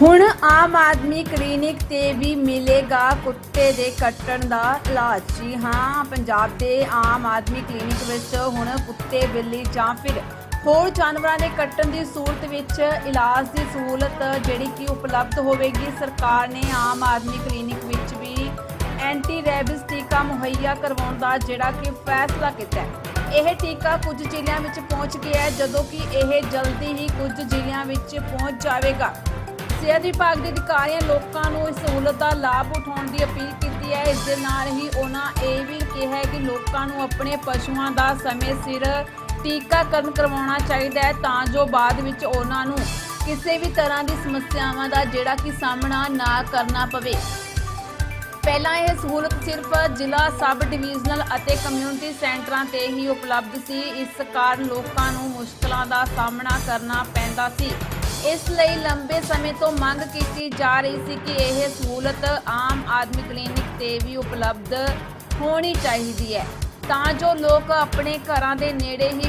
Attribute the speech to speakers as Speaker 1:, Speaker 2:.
Speaker 1: ਹੁਣ ਆਮ ਆਦਮੀ ਕਲੀਨਿਕ ਤੇ ਵੀ ਮਿਲੇਗਾ ਕੁੱਤੇ ਦੇ ਕੱਟਣ ਦਾ ਇਲਾਜ। ਜੀ ਹਾਂ, ਪੰਜਾਬ ਦੇ ਆਮ ਆਦਮੀ ਕਲੀਨਿਕ ਵਿੱਚ ਹੁਣ ਕੁੱਤੇ ਬਿੱਲੀ ਜਾਂ ਫਿਰ ਹੋਰ ਜਾਨਵਰਾਂ ਦੇ ਕੱਟਣ ਦੀ ਸਹੂਲਤ ਵਿੱਚ ਇਲਾਜ ਦੀ ਸਹੂਲਤ ਜਿਹੜੀ ਕਿ ਉਪਲਬਧ ਹੋਵੇਗੀ। ਸਰਕਾਰ ਨੇ ਆਮ ਆਦਮੀ ਕਲੀਨਿਕ ਵਿੱਚ ਵੀ ਐਂਟੀ ਰੈਬਿਸ ਟੀਕਾ ਮੁਹੱਈਆ ਕਰਵਾਉਣ ਦਾ ਜਿਹੜਾ ਕਿ ਫੈਸਲਾ ਕੀਤਾ ਹੈ। ਇਹ ਟੀਕਾ ਕੁਝ ਜ਼ਿਲ੍ਹਿਆਂ ਵਿੱਚ ਪਹੁੰਚ ਗਿਆ ਹੈ, ਜਦੋਂ ਕਿ ਇਹ ਜਲਦੀ ਹੀ ਕੁਝ ਜ਼ਿਲ੍ਹਿਆਂ ਵਿੱਚ ਪਹੁੰਚ ਜਾਵੇਗਾ। ਸਿਹਤ ਵਿਭਾਗ ਦੇ ਅਧਿਕਾਰੀਆਂ ਲੋਕਾਂ ਨੂੰ ਇਸ ਸਹੂਲਤ ਦਾ ਲਾਭ ਉਠਾਉਣ ਦੀ ਅਪੀਲ ਕੀਤੀ ਹੈ। ਇਸ ਦੇ ਨਾਲ ਹੀ ਉਹਨਾਂ ਇਹ ਵੀ ਕਿਹਾ ਕਿ ਲੋਕਾਂ ਨੂੰ ਆਪਣੇ ਪਸ਼ੂਆਂ ਦਾ ਸਮੇਂ ਸਿਰ ਟੀਕਾਕਰਨ ਕਰਵਾਉਣਾ ਚਾਹੀਦਾ ਹੈ ਤਾਂ ਜੋ ਬਾਅਦ ਵਿੱਚ ਉਹਨਾਂ ਨੂੰ ਕਿਸੇ ਵੀ ਤਰ੍ਹਾਂ ਦੀ ਸਮੱਸਿਆਵਾਂ ਦਾ ਜਿਹੜਾ ਕਿ ਸਾਹਮਣਾ ਨਾ ਕਰਨਾ ਪਵੇ। ਪਹਿਲਾਂ ਇਹ ਸਹੂਲਤ ਸਿਰਫ ਜ਼ਿਲ੍ਹਾ ਸਬ ਡਿਵੀਜ਼ਨਲ ਅਤੇ ਕਮਿਊਨਿਟੀ ਸੈਂਟਰਾਂ ਤੇ ਹੀ ਉਪਲਬਧ ਸੀ। ਇਸ ਕਾਰਨ ਲੋਕਾਂ ਨੂੰ ਮੁਸ਼ਕਲਾਂ ਦਾ ਸਾਹਮਣਾ ਕਰਨਾ ਪੈਂਦਾ ਸੀ। ਇਸ ਲਈ ਲੰਬੇ ਸਮੇਂ ਤੋਂ ਮੰਗ ਕੀਤੀ ਜਾ ਰਹੀ ਸੀ ਕਿ ਇਹ ਸਹੂਲਤ ਆਮ ਆਦਮੀ ਕਲੀਨਿਕ ਤੇ ਵੀ ਉਪਲਬਧ ਹੋਣੀ ਚਾਹੀਦੀ ਹੈ, ਤਾਂ ਜੋ ਲੋਕ ਆਪਣੇ ਘਰਾਂ ਦੇ ਨੇੜੇ ਹੀ